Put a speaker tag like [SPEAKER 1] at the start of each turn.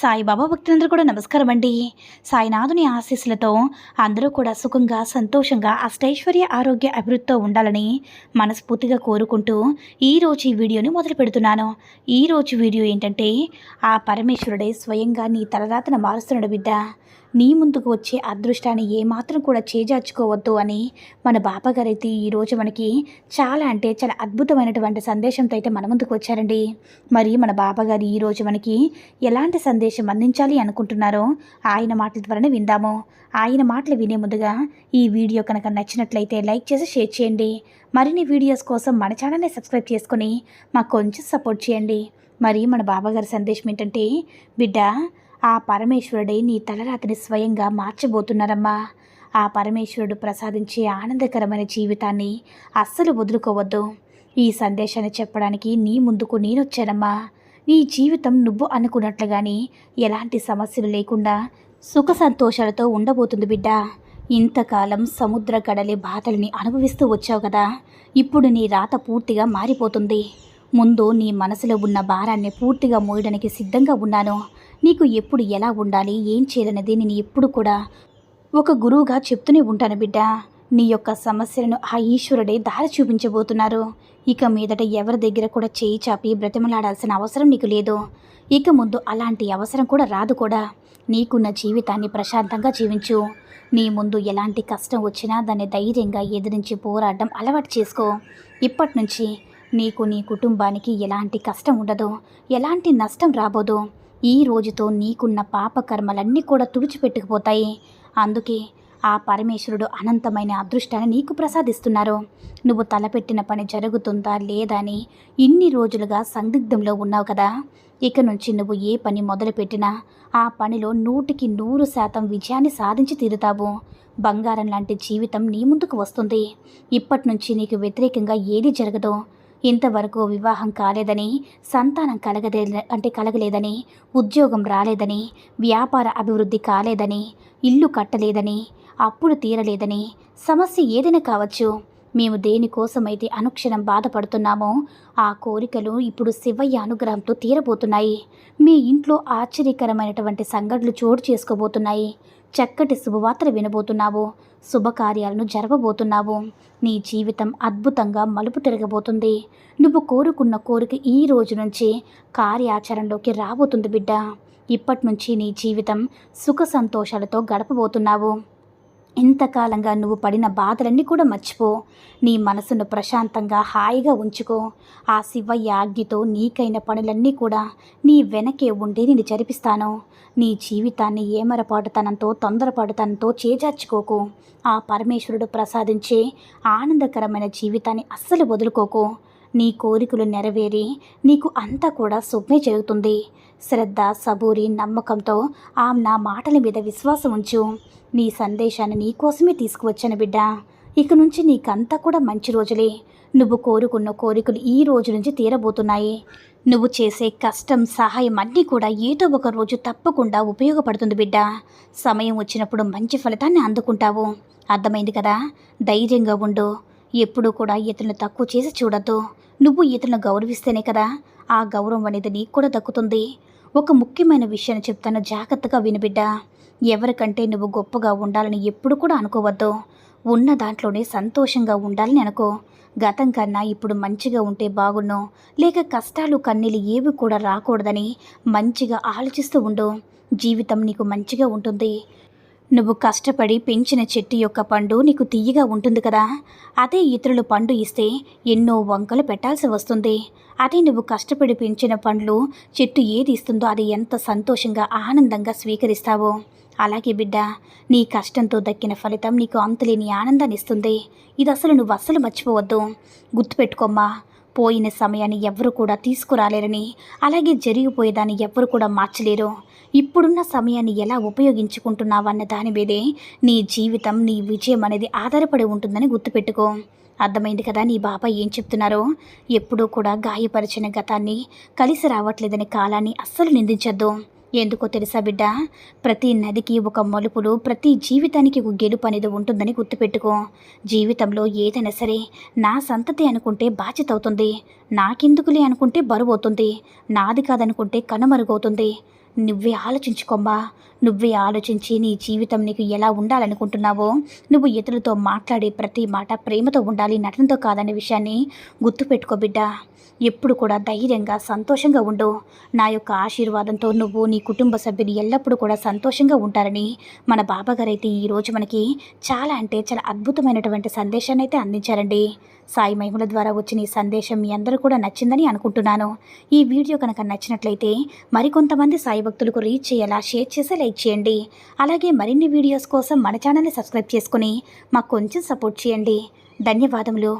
[SPEAKER 1] సాయిబాబా భక్తులందరూ కూడా నమస్కారం అండి సాయినాథుని ఆశీస్సులతో అందరూ కూడా సుఖంగా సంతోషంగా అష్టైశ్వర్య ఆరోగ్య అభివృద్ధితో ఉండాలని మనస్ఫూర్తిగా కోరుకుంటూ ఈరోజు ఈ వీడియోని మొదలు పెడుతున్నాను. ఈరోజు వీడియో ఏంటంటే ఆ పరమేశ్వరుడే స్వయంగా నీ తలరాతన మారుస్తున్నాడు బిడ్డ. నీ ముందుకు వచ్చే అదృష్టాన్ని ఏమాత్రం కూడా చేజార్చుకోవద్దు అని మన బాపగారైతే ఈరోజు మనకి చాలా అంటే చాలా అద్భుతమైనటువంటి సందేశంతో అయితే మన ముందుకు వచ్చారండి. మరి మన బాబాగారు ఈరోజు మనకి ఎలాంటి సందేశం అందించాలి అనుకుంటున్నారో ఆయన మాటల ద్వారానే విందాము. ఆయన మాటలు వినే ముందుగా ఈ వీడియో కనుక నచ్చినట్లయితే లైక్ చేసి షేర్ చేయండి. మరిన్ని వీడియోస్ కోసం మన ఛానల్ని సబ్స్క్రైబ్ చేసుకుని మాకు కొంచెం సపోర్ట్ చేయండి. మరి మన బాబాగారి సందేశం ఏంటంటే బిడ్డ ఆ పరమేశ్వరుడే నీ తలరాతిని స్వయంగా మార్చబోతున్నారమ్మా. ఆ పరమేశ్వరుడు ప్రసాదించే ఆనందకరమైన జీవితాన్ని అస్సలు వదులుకోవద్దు. ఈ సందేశాన్ని చెప్పడానికి నీ ముందుకు నేనొచ్చానమ్మా. నీ జీవితం నువ్వు అనుకున్నట్లుగాని ఎలాంటి సమస్యలు లేకుండా సుఖ సంతోషాలతో ఉండబోతుంది బిడ్డ. ఇంతకాలం సముద్ర గడలి బాధల్ని అనుభవిస్తూ వచ్చావు కదా. ఇప్పుడు నీ రాత పూర్తిగా మారిపోతుంది. ముందు నీ మనసులో ఉన్న భారాన్ని పూర్తిగా మోయడానికి సిద్ధంగా ఉన్నాను. నీకు ఎప్పుడు ఎలా ఉండాలి ఏం చేయాలనేది నేను ఎప్పుడు కూడా ఒక గురువుగా చెప్తూనే ఉంటాను బిడ్డ. నీ యొక్క సమస్యలను ఆ ఈశ్వరుడే దారి చూపించబోతున్నారు. ఇక మీదట ఎవరి దగ్గర కూడా చేయి చాపి బ్రతిమలాడాల్సిన అవసరం నీకు లేదు. ఇక ముందు అలాంటి అవసరం కూడా రాదు కూడా. నీకున్న జీవితాన్ని ప్రశాంతంగా జీవించు. నీ ముందు ఎలాంటి కష్టం వచ్చినా దాన్ని ధైర్యంగా ఎదిరించి పోరాడడం అలవాటు చేసుకో. ఇప్పటి నుంచి నీకు నీ కుటుంబానికి ఎలాంటి కష్టం ఉండదు ఎలాంటి నష్టం రాబోదు. ఈ రోజుతో నీకున్న పాపకర్మలన్నీ కూడా తుడిచిపెట్టుకుపోతాయి. అందుకే ఆ పరమేశ్వరుడు అనంతమైన అదృష్టాన్ని నీకు ప్రసాదిస్తున్నారు. నువ్వు తలపెట్టిన పని జరుగుతుందా లేదా అని ఇన్ని రోజులుగా సందిగ్ధంలో ఉన్నావు కదా. ఇక నుంచి నువ్వు ఏ పని మొదలుపెట్టినా ఆ పనిలో నూటికి నూరు శాతం విజయాన్ని సాధించి తీరుతావు. బంగారం లాంటి జీవితం నీ ముందుకు వస్తుంది. ఇప్పటి నుంచి నీకు వ్యతిరేకంగా ఏది జరగదు. ఇంతవరకు వివాహం కాలేదని సంతానం కలగదే అంటే కలగలేదని ఉద్యోగం రాలేదని వ్యాపార అభివృద్ధి కాలేదని ఇల్లు కట్టలేదని అప్పులు తీరలేదని సమస్య ఏదైనా కావచ్చు. మేము దేనికోసమైతే అనుక్షణం బాధపడుతున్నామో ఆ కోరికలు ఇప్పుడు శివయ్య అనుగ్రహంతో తీరబోతున్నాయి. మీ ఇంట్లో ఆశ్చర్యకరమైనటువంటి సంఘటనలు చోటు చేసుకోబోతున్నాయి. చక్కటి శుభవార్తలు వినబోతున్నావు. శుభకార్యాలను జరపబోతున్నావు. నీ జీవితం అద్భుతంగా మలుపు తిరగబోతుంది. నువ్వు కోరుకున్న కోరిక ఈ రోజు నుంచి కార్యాచరణలోకి రాబోతుంది బిడ్డ. ఇప్పటి నుంచి నీ జీవితం సుఖ సంతోషాలతో గడపబోతున్నావు. ఇంతకాలంగా నువ్వు పడిన బాధలన్నీ కూడా మర్చిపో. నీ మనసును ప్రశాంతంగా హాయిగా ఉంచుకో. ఆ శివయ్య ఆజ్ఞతో నీకైన పనులన్నీ కూడా నీ వెనకే ఉండి నేను జరిపిస్తాను. నీ జీవితాన్ని ఏమరపాటుతనంతో తొందరపాటుతనంతో చేజార్చుకోకు. ఆ పరమేశ్వరుడు ప్రసాదించే ఆనందకరమైన జీవితాన్ని అస్సలు వదులుకోకు. నీ కోరికలు నెరవేరి నీకు అంతా కూడా శుభ్మే జరుగుతుంది శ్రద్ధ సబూరి నమ్మకంతో ఆమె నా మాటల మీద విశ్వాసం ఉంచు. నీ సందేశాన్ని నీకోసమే తీసుకువచ్చాను బిడ్డ. ఇక నుంచి నీకంతా కూడా మంచి రోజులే. నువ్వు కోరుకున్న కోరికలు ఈ రోజు నుంచి తీరబోతున్నాయి. నువ్వు చేసే కష్టం సహాయం అన్నీ కూడా ఏదో ఒక రోజు తప్పకుండా ఉపయోగపడుతుంది బిడ్డ. సమయం వచ్చినప్పుడు మంచి ఫలితాన్ని అందుకుంటావు. అర్థమైంది కదా? ధైర్యంగా ఉండు. ఎప్పుడూ కూడా ఇతరులను తక్కువ చేసి చూడద్దు. నువ్వు ఇతను గౌరవిస్తేనే కదా ఆ గౌరవం అనేది నీకు కూడా దక్కుతుంది. ఒక ముఖ్యమైన విషయాన్ని చెప్తాను జాగ్రత్తగా వినబిడ్డ ఎవరికంటే నువ్వు గొప్పగా ఉండాలని ఎప్పుడు కూడా అనుకోవద్దు. ఉన్న దాంట్లోనే సంతోషంగా ఉండాలని అనుకో. గతం కన్నా ఇప్పుడు మంచిగా ఉంటే బాగున్ను లేక కష్టాలు కన్నీళ్ళు ఏవి కూడా రాకూడదని మంచిగా ఆలోచిస్తూ ఉండు. జీవితం నీకు మంచిగా ఉంటుంది. నువ్వు కష్టపడి పెంచిన చెట్టు యొక్క పండు నీకు తీయగా ఉంటుంది కదా. అదే ఇతరులు పండు ఇస్తే ఎన్నో వంకలు పెట్టాల్సి వస్తుంది. అదే నువ్వు కష్టపడి పెంచిన పండ్లు చెట్టు ఏది ఇస్తుందో అది ఎంత సంతోషంగా ఆనందంగా స్వీకరిస్తావో. అలాగే బిడ్డ నీ కష్టంతో దక్కిన ఫలితం నీకు అంతులేని ఆనందాన్ని ఇస్తుంది ఇది అసలు నువ్వు అస్సలు మర్చిపోవద్దు. గుర్తుపెట్టుకోమ్మా పోయిన సమయాన్ని ఎవ్వరు కూడా తీసుకురాలేరని అలాగే జరిగిపోయేదాన్ని ఎవ్వరు కూడా మార్చలేరు. ఇప్పుడున్న సమయాన్ని ఎలా ఉపయోగించుకుంటున్నావన్న దాని మీదే నీ జీవితం నీ విజయం అనేది ఆధారపడి ఉంటుందని గుర్తుపెట్టుకో. అర్థమైంది కదా నీ బాబాయ్ ఏం చెప్తున్నారో? ఎప్పుడూ కూడా గాయపరిచిన గతాన్ని కలిసి రావట్లేదని కాలాన్ని అస్సలు నిందించొద్దు. ఎందుకో తెలుసా బిడ్డ? ప్రతి నదికి ఒక మలుపులు ప్రతి జీవితానికి ఒక గెలుపు అనేది ఉంటుందని గుర్తుపెట్టుకో. జీవితంలో ఏదైనా సరే నా సంతతి అనుకుంటే బాధ్యత అవుతుంది. నాకెందుకులే అనుకుంటే బరువు అవుతుంది. నాది కాదనుకుంటే కనుమరుగవుతుంది నువ్వే ఆలోచించుకోమ్మా. నువ్వే ఆలోచించి నీ జీవితం నీకు ఎలా ఉండాలనుకుంటున్నావో నువ్వు ఇతరులతో మాట్లాడే ప్రతి మాట ప్రేమతో ఉండాలి నటనతో కాదనే విషయాన్ని గుర్తుపెట్టుకో బిడ్డ. ఎప్పుడు కూడా ధైర్యంగా సంతోషంగా ఉండు. నా యొక్క ఆశీర్వాదంతో నువ్వు నీ కుటుంబ సభ్యులు ఎల్లప్పుడూ కూడా సంతోషంగా ఉంటారని మన బాబాగారు అయితే ఈరోజు మనకి చాలా అంటే చాలా అద్భుతమైనటువంటి సందేశాన్ని అయితే అందించారండి. సాయి మహిమల ద్వారా వచ్చిన ఈ సందేశం మీ అందరూ కూడా నచ్చిందని అనుకుంటున్నాను. ఈ వీడియో కనుక నచ్చినట్లయితే మరికొంతమంది సాయి భక్తులకు రీచ్ చేయాలా షేర్ చేసి లైక్ చేయండి. అలాగే మరిన్ని వీడియోస్ కోసం మన ఛానల్ని సబ్స్క్రైబ్ చేసుకుని మాకు కొంచెం సపోర్ట్ చేయండి. ధన్యవాదములు.